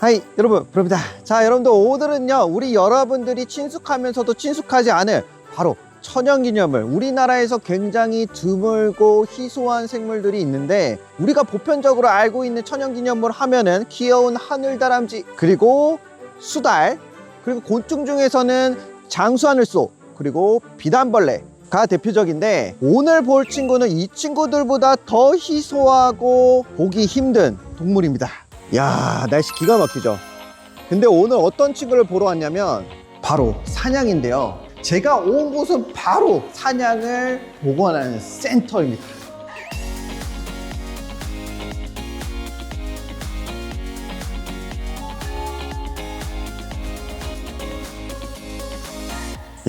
하이 여러분 부릅니다. 자 여러분들 오늘은요 우리 여러분들이 친숙하면서도 친숙하지 않은 바로 천연기념물 우리나라에서 굉장히 드물고 희소한 생물들이 있는데 우리가 보편적으로 알고 있는 천연기념물 하면은 귀여운 하늘다람쥐 그리고 수달 그리고 곤충 중에서는 장수하늘소 그리고 비단벌레 가 대표적인데 오늘 볼 친구는 이 친구들보다 더 희소하고 보기 힘든 동물입니다 야 날씨 기가 막히죠? 근데 오늘 어떤 친구를 보러 왔냐면 바로 사냥인데요. 제가 온 곳은 바로 사냥을 보관하는 센터입니다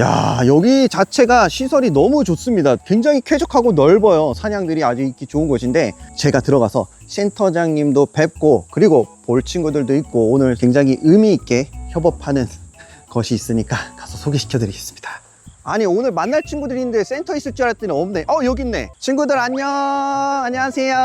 야 여기 자체가 시설이 너무 좋습니다. 굉장히 쾌적하고 넓어요. 사냥들이 아주 있기 좋은 곳인데 제가 들어가서 센터장님도 뵙고 그리고 볼 친구들도 있고 오늘 굉장히 의미 있게 협업하는 것이 있으니까 가서 소개시켜 드리겠습니다. 아니 오늘 만날 친구들이 있는데 센터 있을 줄 알았더니 없네. 어 여기 있네. 친구들 안녕. 안녕하세요.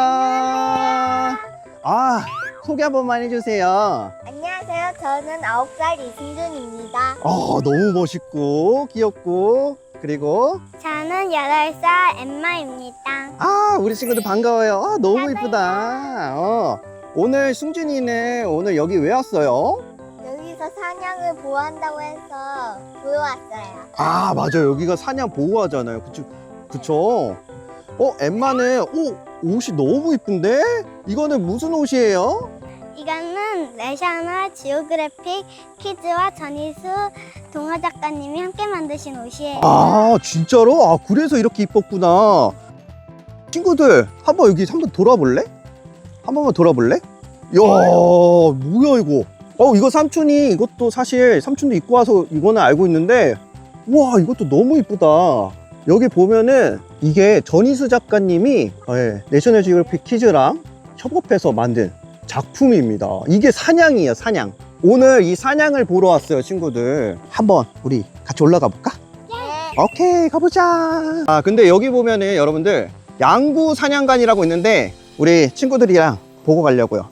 아 소개 한 번만 해주세요 안녕하세요. 저는 9살 이승준입니다. 어 너무 멋있고 귀엽고 그리고 저는 8살 엠마입니다. 아 우리 친구들 반가워요 아, 너무 반가워요. 이쁘다 어, 오늘 승준이는 오늘 여기 왜 왔어요? 여기서 사냥을 보호한다고 해서 보러 왔어요. 아 맞아 여기가 사냥 보호하잖아요 그쵸 그쵸 어 엠마는 오 옷이 너무 이쁜데 이거는 무슨 옷이에요? 이거는 내셔널 지오그래픽 키즈와 전희수 동화 작가님이 함께 만드신 옷이에요. 아 진짜로? 아 그래서 이렇게 이뻤구나 친구들 한번 여기 한번 돌아볼래? 한 번만 돌아볼래? 이야 뭐야 이거 어 이거 삼촌이 이것도 사실 삼촌도 입고 와서 이거는 알고 있는데 와 이것도 너무 이쁘다 여기 보면은 이게 전희수 작가님이 예, 내셔널 지오그래픽 키즈랑 협업해서 만든 작품입니다. 이게 사냥이에요 사냥. 오늘 이 사냥을 보러 왔어요 친구들. 한번 우리 같이 올라가 볼까? 네. 오케이 가보자. 아 근데 여기 보면은 여러분들 양구 사냥관이라고 있는데 우리 친구들이랑 보고 가려고요.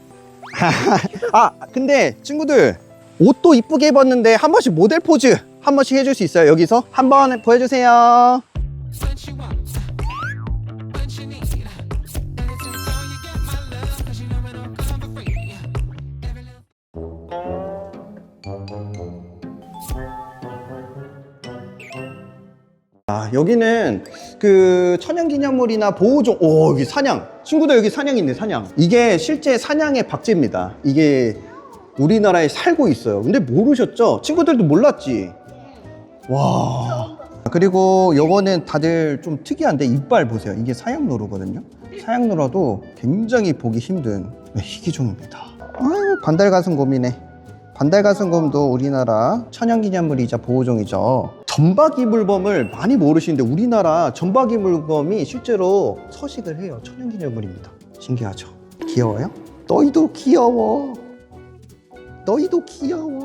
아 근데 친구들 옷도 이쁘게 입었는데 한 번씩 모델 포즈 한 번씩 해줄 수 있어요? 여기서? 한 번 보여주세요 아 여기는 그 천연기념물이나 보호종 오 여기 사냥 친구들 여기 사냥 있네 사냥 이게 실제 사냥의 박제입니다 이게 우리나라에 살고 있어요 근데 모르셨죠? 친구들도 몰랐지 와 그리고 요거는 다들 좀 특이한데 이빨 보세요 이게 사양로루거든요 사양로라도 굉장히 보기 힘든 희귀종입니다 아유 반달가슴 곰이네 반달가슴곰도 우리나라 천연기념물이자 보호종이죠. 점박이물범을 많이 모르시는데 우리나라 점박이물범이 실제로 서식을 해요. 천연기념물입니다. 신기하죠? 귀여워요? 너희도 귀여워. 너희도 귀여워.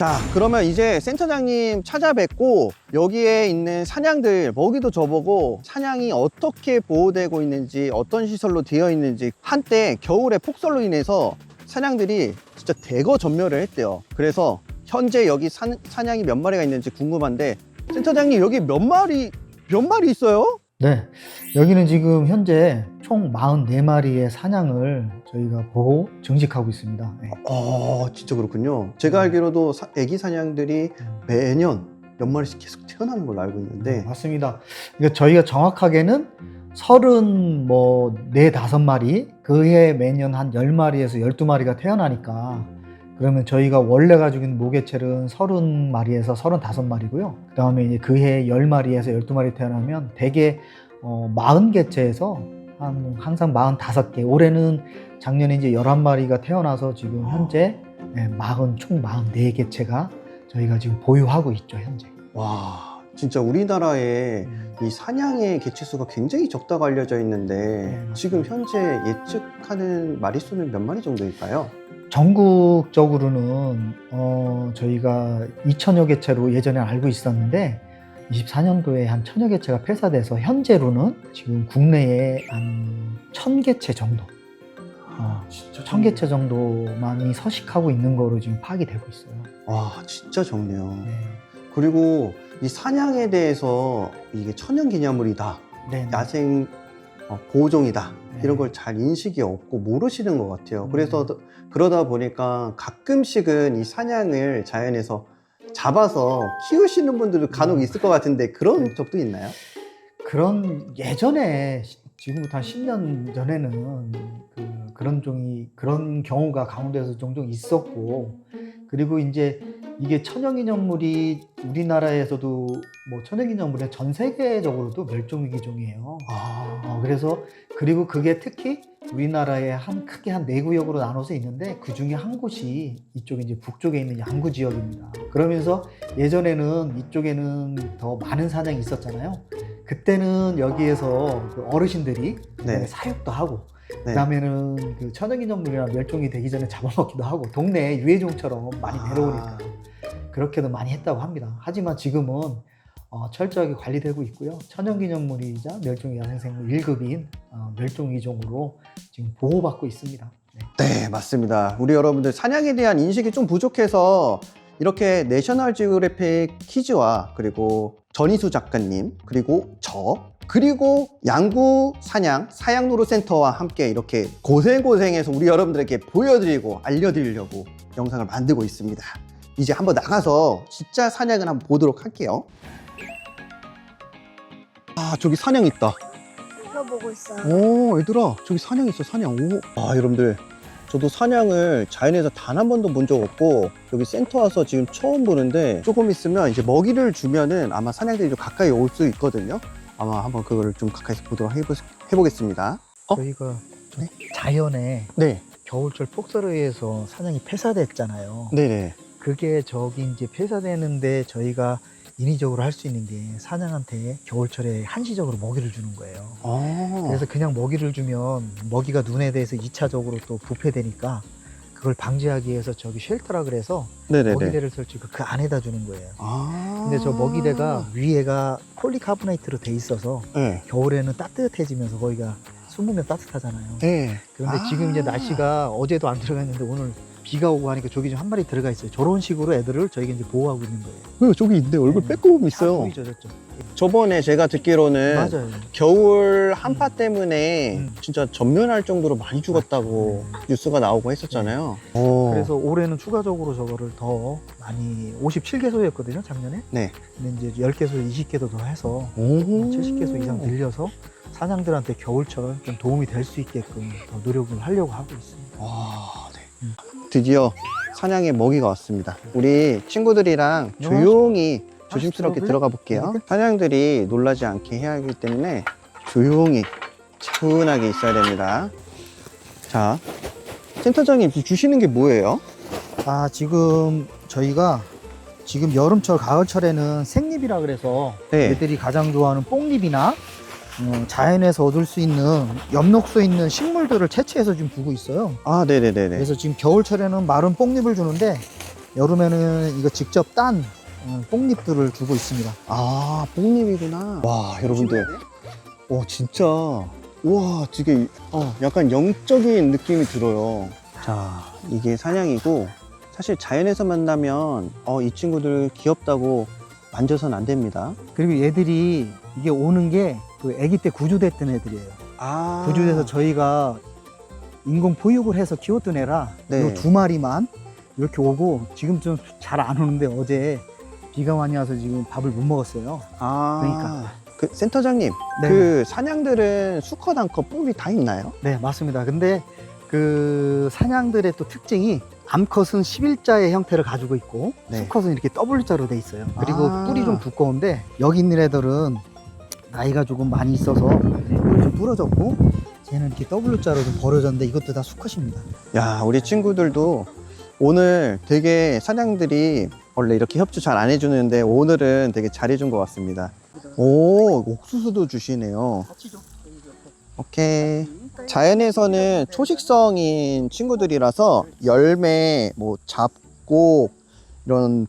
자, 그러면 이제 센터장님 찾아뵙고 여기에 있는 사냥들 먹이도 줘보고 사냥이 어떻게 보호되고 있는지 어떤 시설로 되어 있는지 한때 겨울에 폭설로 인해서 사냥들이 진짜 대거 전멸을 했대요. 그래서 현재 여기 사, 사냥이 몇 마리가 있는지 궁금한데 센터장님 여기 몇 마리 몇 마리 있어요? 네, 여기는 지금 현재 총 44마리의 사냥을 저희가 보호 정식하고 있습니다. 네. 아 진짜 그렇군요. 제가 알기로도 사, 애기 사냥들이 매년 몇 마리씩 계속 태어나는 걸로 알고 있는데 맞습니다. 그러니까 저희가 정확하게는 서른 뭐네 다섯 마리 그해 매년 한 열 마리에서 열두 마리가 태어나니까 그러면 저희가 원래 가지고 있는 모개체는 서른 마리에서 서른 다섯 마리고요. 그 다음에 이제 그해 열 마리에서 열두 마리 태어나면 대개 어, 마흔 개체에서 한 항상 마흔 다섯 개. 올해는 작년에 이제 열한 마리가 태어나서 지금 현재 네, 마흔 총 마흔 네 개체가 저희가 지금 보유하고 있죠 현재. 와 진짜 우리나라에 이 사냥의 개체수가 굉장히 적다고 알려져 있는데 네. 지금 현재 예측하는 마리수는 몇 마리 정도일까요? 전국적으로는 어, 저희가 2천여 개체로 예전에 알고 있었는데 24년도에 한 천여 개체가 폐사돼서 현재로는 지금 국내에 한 1000개체 정도 어, 청개체 정도만이 서식하고 있는 거로 지금 파악이 되고 있어요. 와, 진짜 적네요. 네. 그리고 이 사냥에 대해서 이게 천연 기념물이다, 네. 네. 야생 어, 보호종이다 네. 이런 걸 잘 인식이 없고 모르시는 것 같아요. 음. 그래서 더- 그러다 보니까 가끔씩은 이 사냥을 자연에서 잡아서 키우시는 분들도 간혹 음. 있을 것 같은데 그런 네. 적도 있나요? 그런 예전에 시- 지금부터 한 10년 전에는 그, 그런 종이 그런 경우가 강원도에서 종종 있었고 그리고 이제 이게 천연기념물이 우리나라에서도 뭐 천연기념물의 전 세계적으로도 멸종위기종이에요. 아, 어, 그래서 그리고 그게 특히 우리나라에 한 크게 한 네 구역으로 나눠서 있는데 그 중에 한 곳이 이쪽에 이제 북쪽에 있는 양구 지역입니다. 그러면서 예전에는 이쪽에는 더 많은 사냥이 있었잖아요. 그때는 여기에서 그 어르신들이 네. 사육도 하고 네. 그다음에는 그 천연기념물이나 멸종이 되기 전에 잡아먹기도 하고 동네 유해종처럼 많이 아. 데려오니까 그렇게도 많이 했다고 합니다. 하지만 지금은 어, 철저하게 관리되고 있고요. 천연기념물이자 멸종야생생물 1급인 어, 멸종위종으로 지금 보호받고 있습니다. 네. 네, 맞습니다. 우리 여러분들 사냥에 대한 인식이 좀 부족해서 이렇게 내셔널 지오그래픽 퀴즈와 그리고 전희수 작가님 그리고 저 그리고 양구 사냥 사양노루 센터와 함께 이렇게 고생고생해서 우리 여러분들에게 보여드리고 알려드리려고 영상을 만들고 있습니다. 이제 한번 나가서 진짜 사냥을 한번 보도록 할게요. 아, 저기 사냥 있다. 이거 보고 있어요. 오, 얘들아, 저기 사냥 있어, 사냥. 오. 아, 여러분들. 저도 사냥을 자연에서 단 한 번도 본 적 없고, 여기 센터 와서 지금 처음 보는데, 조금 있으면 이제 먹이를 주면은 아마 사냥들이 좀 가까이 올 수 있거든요. 아마 한번 그거를 좀 가까이서 보도록 해보, 해보겠습니다. 어? 저희가 좀 네? 자연에 네, 겨울철 폭설에 의해서 사냥이 폐사됐잖아요. 네네. 그게 저기 이제 폐사되는데 저희가 인위적으로 할 수 있는 게 사냥한테 겨울철에 한시적으로 먹이를 주는 거예요. 아, 그래서 그냥 먹이를 주면 먹이가 눈에 대해서 2차적으로 또 부패되니까 그걸 방지하기 위해서 저기 쉘터라 그래서 네네네. 먹이대를 설치고 그 안에다 주는 거예요. 아. 근데 저 먹이대가 위에가 폴리카보네이트로 돼 있어서 네. 겨울에는 따뜻해지면서 거기가 숨으면 따뜻하잖아요. 네. 그런데 아. 지금 이제 날씨가 어제도 안 들어갔는데 오늘 비가 오고 하니까 저기 좀 한 마리 들어가 있어요. 저런 식으로 애들을 저희가 이제 보호하고 있는 거예요. 왜 저기 있는데 얼굴 네. 빼꼼 다 있어요. 보이죠, 저쪽. 저번에 제가 듣기로는 맞아요. 겨울 한파 때문에 음. 진짜 전면할 정도로 많이 죽었다고 뉴스가 나오고 했었잖아요. 어. 그래서 올해는 추가적으로 저거를 더 많이 57개소였거든요, 작년에. 네. 근데 이제 10개소, 20개도 더 해서 오. 70개소 이상 늘려서 사냥들한테 겨울철 좀 도움이 될 수 있게끔 더 노력을 하려고 하고 있습니다. 와, 네. 음. 드디어 사냥의 먹이가 왔습니다. 우리 친구들이랑 조용히 조심스럽게 들어가 볼게요. 네. 사냥들이 놀라지 않게 해야 하기 때문에 조용히 차분하게 있어야 됩니다. 자, 센터장님 주시는 게 뭐예요? 아, 지금 저희가 지금 여름철, 가을철에는 생잎이라 그래서 네. 애들이 가장 좋아하는 뽕잎이나 어, 자연에서 얻을 수 있는 엽록소 있는 식물들을 채취해서 지금 두고 있어요. 아, 네네네네. 그래서 지금 겨울철에는 마른 뽕잎을 주는데 여름에는 이거 직접 딴 어, 뽕잎들을 주고 있습니다. 아, 뽕잎이구나. 와, 여러분들. 와, 진짜. 와, 되게, 어, 약간 영적인 느낌이 들어요. 자, 이게 사냥이고, 사실 자연에서 만나면, 어, 이 친구들 귀엽다고 만져선 안 됩니다. 그리고 얘들이 이게 오는 게 그 아기 때 구조됐던 애들이에요. 아. 구조돼서 저희가 인공 보육을 해서 키웠던 애라 네. 요두 마리만 이렇게 오고 지금 좀 잘 안 오는데 어제 비가 많이 와서 지금 밥을 못 먹었어요. 아. 그러니까. 그 센터장님, 네. 그 사냥들은 수컷, 암컷, 뿔이 다 있나요? 네, 맞습니다. 근데 그 사냥들의 또 특징이 암컷은 11자의 형태를 가지고 있고 네. 수컷은 이렇게 W자로 돼 있어요. 그리고 아. 뿔이 좀 두꺼운데 여기 있는 애들은 나이가 조금 많이 있어서 좀 부러졌고 쟤는 이렇게 W자로 좀 벌어졌는데 이것도 다 수컷입니다. 야, 우리 친구들도 오늘 되게 사냥들이 원래 이렇게 협조 잘 안 해주는데 오늘은 되게 잘해준 것 같습니다. 오, 옥수수도 주시네요. 오케이. 자연에서는 초식성인 친구들이라서 열매, 뭐 잡곡, 이런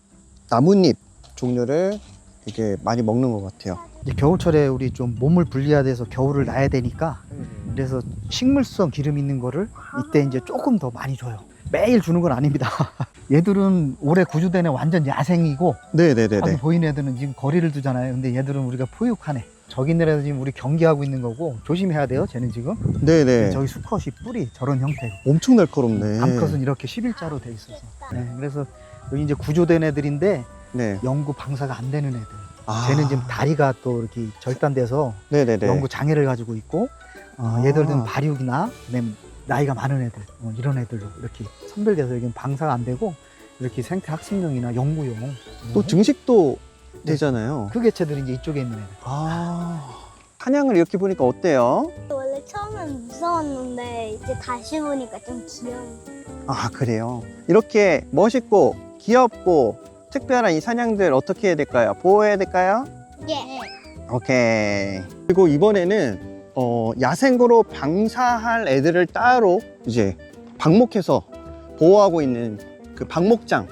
나뭇잎 종류를 되게 많이 먹는 것 같아요. 이제 겨울철에 우리 좀 몸을 분리해야 돼서 겨울을 나야 되니까 그래서 식물성 기름 있는 거를 이때 이제 조금 더 많이 줘요. 매일 주는 건 아닙니다. 얘들은 올해 구조된 애 완전 야생이고 네네네네. 보이는 애들은 지금 거리를 두잖아요. 근데 얘들은 우리가 포육하네. 저기 있는 애들 지금 우리 경계하고 있는 거고 조심해야 돼요. 쟤는 지금 네네. 저기 수컷이 뿔이 저런 형태고 엄청 날카롭네. 암컷은 이렇게 11자로 돼 있어서. 네, 그래서 여기 이제 구조된 애들인데 네. 영구 방사가 안 되는 애들. 아. 쟤는 지금 다리가 또 이렇게 절단돼서 네네네. 영구 장애를 가지고 있고 어, 아. 얘들은 발육이나 나이가 많은 애들 어, 이런 애들로 이렇게 선별돼서 여기는 방사가 안 되고 이렇게 생태 학습용이나 연구용 또 어, 증식도 네. 되잖아요. 그 개체들이 이제 이쪽에 있는 애들. 아. 사냥을 이렇게 보니까 어때요? 원래 처음엔 무서웠는데 이제 다시 보니까 좀 귀여워. 아, 그래요. 이렇게 멋있고 귀엽고 특별한 이 사냥들 어떻게 해야 될까요? 보호해야 될까요? 예. 오케이. 그리고 이번에는 어, 야생으로 방사할 애들을 따로 이제 방목해서 보호하고 있는 그 방목장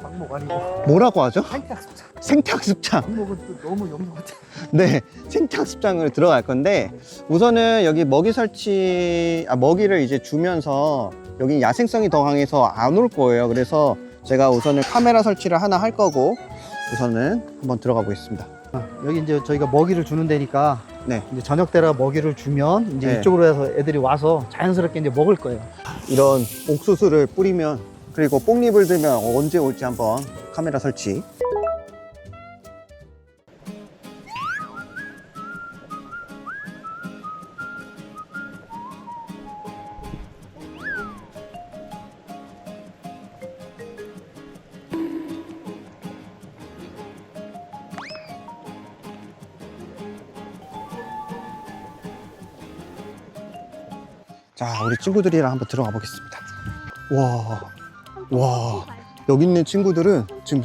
방목 아니고 뭐라고 하죠? 생태학습장. 생태학습장. 방목은 또 너무 영문 같아. 네, 생태학습장을 들어갈 건데 우선은 여기 먹이 설치, 아, 먹이를 이제 주면서 여기 야생성이 더 강해서 안 올 거예요. 그래서 제가 우선은 카메라 설치를 하나 할 거고 우선은 한번 들어가 보겠습니다. 여기 이제 저희가 먹이를 주는 데니까 네. 이제 저녁 때라 먹이를 주면 이제 네. 이쪽으로 해서 애들이 와서 자연스럽게 이제 먹을 거예요. 이런 옥수수를 뿌리면 그리고 뽕잎을 들면 언제 올지 한번 카메라 설치. 자, 우리 친구들이랑 한번 들어가 보겠습니다. 와, 와, 여기 있는 친구들은 지금,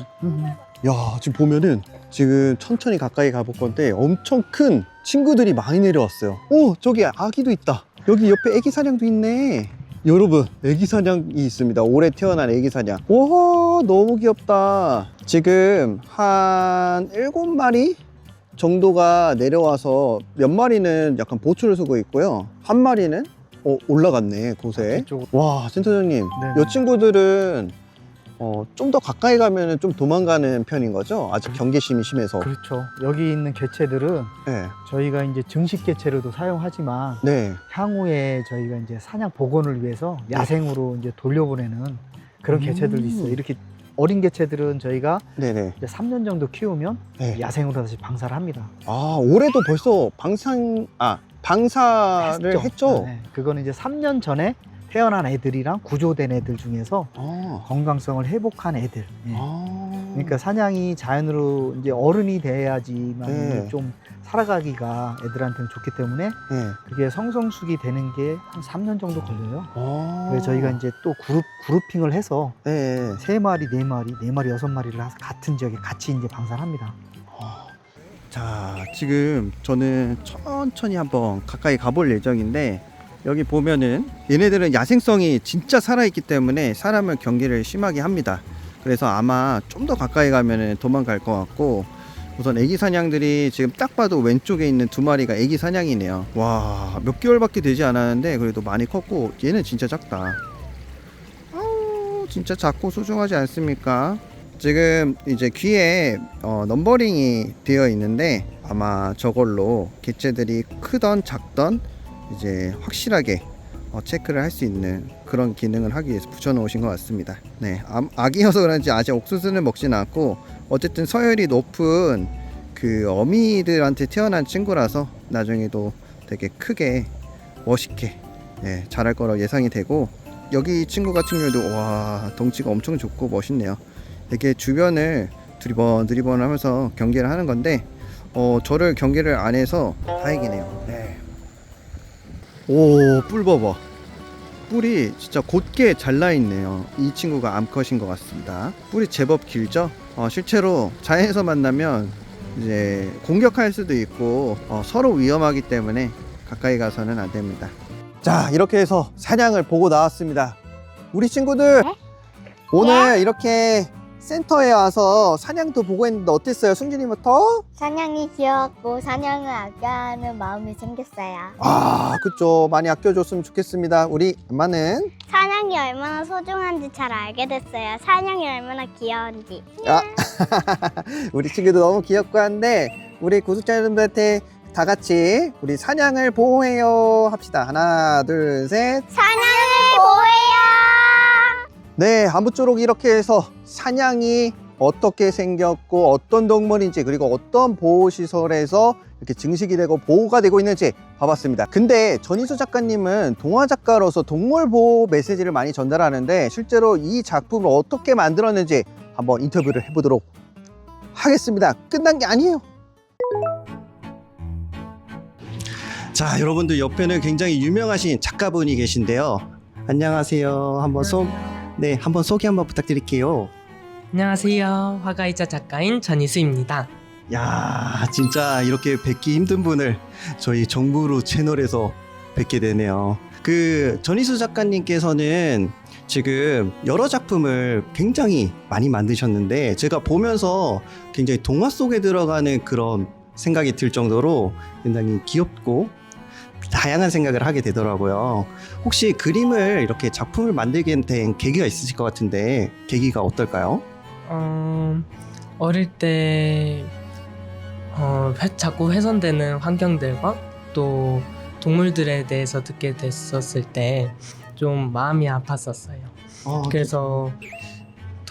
야, 지금 보면은 지금 천천히 가까이 가볼 건데 엄청 큰 친구들이 많이 내려왔어요. 오, 저기 아기도 있다. 여기 옆에 애기 사냥도 있네. 여러분, 애기 사냥이 있습니다. 올해 태어난 애기 사냥. 와, 너무 귀엽다. 지금 한 일곱 마리 정도가 내려와서 몇 마리는 약간 보초를 쓰고 있고요. 한 마리는 어, 올라갔네, 곳에. 이쪽 와, 센터장님. 네. 이 친구들은 어, 좀 더 가까이 가면 좀 도망가는 편인 거죠? 아직 경계심이 심해서. 그렇죠. 여기 있는 개체들은 네. 저희가 이제 증식 개체로도 사용하지만 네. 향후에 저희가 이제 사냥 복원을 위해서 야생으로 이제 돌려보내는 그런 음. 개체들도 있어요. 이렇게 어린 개체들은 저희가 네네. 이제 3년 정도 키우면 네. 야생으로 다시 방사를 합니다. 아, 올해도 벌써 방상, 아, 방사를 했죠? 네. 그거는 이제 3년 전에 태어난 애들이랑 구조된 애들 중에서 아. 건강성을 회복한 애들. 예. 아. 그러니까 사냥이 자연으로 이제 어른이 돼야지만 네. 좀 살아가기가 애들한테는 좋기 때문에 네. 그게 성성숙이 되는 게 한 3년 정도 걸려요. 아. 그래서 저희가 이제 또 그룹 그룹핑을 해서 네. 세 마리, 네 마리, 네 마리, 여섯 마리를 같은 지역에 같이 이제 방사합니다. 아. 자, 지금 저는 천천히 한번 가까이 가볼 예정인데 여기 보면은 얘네들은 야생성이 진짜 살아있기 때문에 사람을 경계를 심하게 합니다. 그래서 아마 좀 더 가까이 가면은 도망갈 것 같고 우선 애기 사냥들이 지금 딱 봐도 왼쪽에 있는 두 마리가 애기 사냥이네요. 와, 몇 개월밖에 되지 않았는데 그래도 많이 컸고 얘는 진짜 작다. 아우, 진짜 작고 소중하지 않습니까? 지금 이제 귀에 어, 넘버링이 되어 있는데 아마 저걸로 개체들이 크던 작던 이제 확실하게 어, 체크를 할 수 있는 그런 기능을 하기 위해서 붙여놓으신 것 같습니다. 네, 아, 아기여서 그런지 아직 옥수수는 먹진 않고 어쨌든 서열이 높은 그 어미들한테 태어난 친구라서 나중에도 되게 크게 멋있게 네, 자랄 거라 예상이 되고 여기 친구 같은 경우도 와 덩치가 엄청 좋고 멋있네요. 이렇게 주변을 두리번 두리번 하면서 경계를 하는 건데 어 저를 경계를 안 해서 다행이네요. 네. 오, 뿔 봐봐. 뿔이 진짜 곧게 잘라 있네요. 이 친구가 암컷인 것 같습니다. 뿔이 제법 길죠? 어, 실제로 자연에서 만나면 이제 공격할 수도 있고 어, 서로 위험하기 때문에 가까이 가서는 안 됩니다. 자, 이렇게 해서 사냥을 보고 나왔습니다. 우리 친구들 네? 오늘 이렇게 센터에 와서 사냥도 보고 했는데 어땠어요? 승준이부터? 사냥이 귀엽고 사냥을 아껴하는 마음이 생겼어요. 아, 그쵸. 많이 아껴줬으면 좋겠습니다. 우리 엄마는? 사냥이 얼마나 소중한지 잘 알게 됐어요. 사냥이 얼마나 귀여운지. 아, 우리 친구도 너무 귀엽고 한데, 우리 구독자 여러분들한테 다 같이 우리 사냥을 보호해요 합시다. 하나, 둘, 셋. 사냥을 보호해요. 네, 아무쪼록 이렇게 해서 사냥이 어떻게 생겼고 어떤 동물인지 그리고 어떤 보호시설에서 이렇게 증식이 되고 보호가 되고 있는지 봐봤습니다. 근데 전희수 작가님은 동화 작가로서 동물 보호 메시지를 많이 전달하는데 실제로 이 작품을 어떻게 만들었는지 한번 인터뷰를 해보도록 하겠습니다. 끝난 게 아니에요. 자, 여러분들 옆에는 굉장히 유명하신 작가분이 계신데요. 안녕하세요. 한번 소, 네, 한번 소개 한번 부탁드릴게요. 안녕하세요. 화가이자 작가인 전희수입니다. 야, 진짜 이렇게 뵙기 힘든 분을 저희 정부로 채널에서 뵙게 되네요. 그 전희수 작가님께서는 지금 여러 작품을 굉장히 많이 만드셨는데 제가 보면서 굉장히 동화 속에 들어가는 그런 생각이 들 정도로 굉장히 귀엽고 다양한 생각을 하게 되더라고요. 혹시 그림을 이렇게 작품을 만들게 된 계기가 있으실 것 같은데 계기가 어떨까요? 어, 어릴 때 어, 회- 자꾸 훼손되는 환경들과 또 동물들에 대해서 듣게 됐었을 때 좀 마음이 아팠었어요. 어, 그래서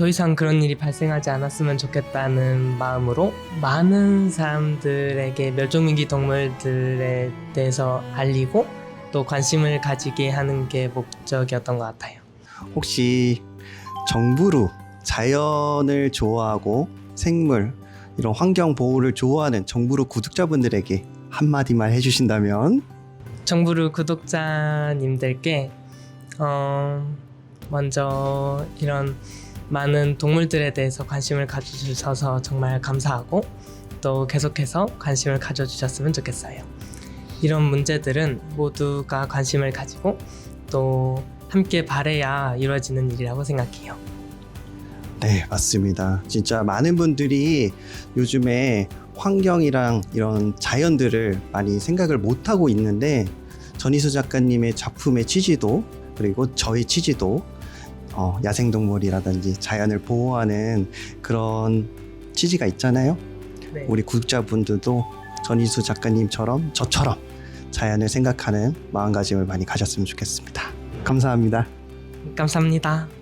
더 이상 그런 일이 발생하지 않았으면 좋겠다는 마음으로 많은 사람들에게 멸종위기 동물들에 대해서 알리고 또 관심을 가지게 하는 게 목적이었던 것 같아요. 혹시 정부로 자연을 좋아하고 생물 이런 환경 보호를 좋아하는 정부로 구독자분들에게 한마디만 해주신다면 정부르 구독자님들께 어, 먼저 이런 많은 동물들에 대해서 관심을 가져주셔서 정말 감사하고 또 계속해서 관심을 가져주셨으면 좋겠어요. 이런 문제들은 모두가 관심을 가지고 또 함께 바래야 이루어지는 일이라고 생각해요. 네 맞습니다 진짜 많은 분들이 요즘에 환경이랑 이런 자연들을 많이 생각을 못하고 있는데 전희수 작가님의 작품의 취지도 그리고 저의 취지도 어, 야생동물이라든지 자연을 보호하는 그런 취지가 있잖아요 네. 우리 구독자분들도 전희수 작가님처럼 저처럼 자연을 생각하는 마음가짐을 많이 가졌으면 좋겠습니다. 감사합니다. 감사합니다.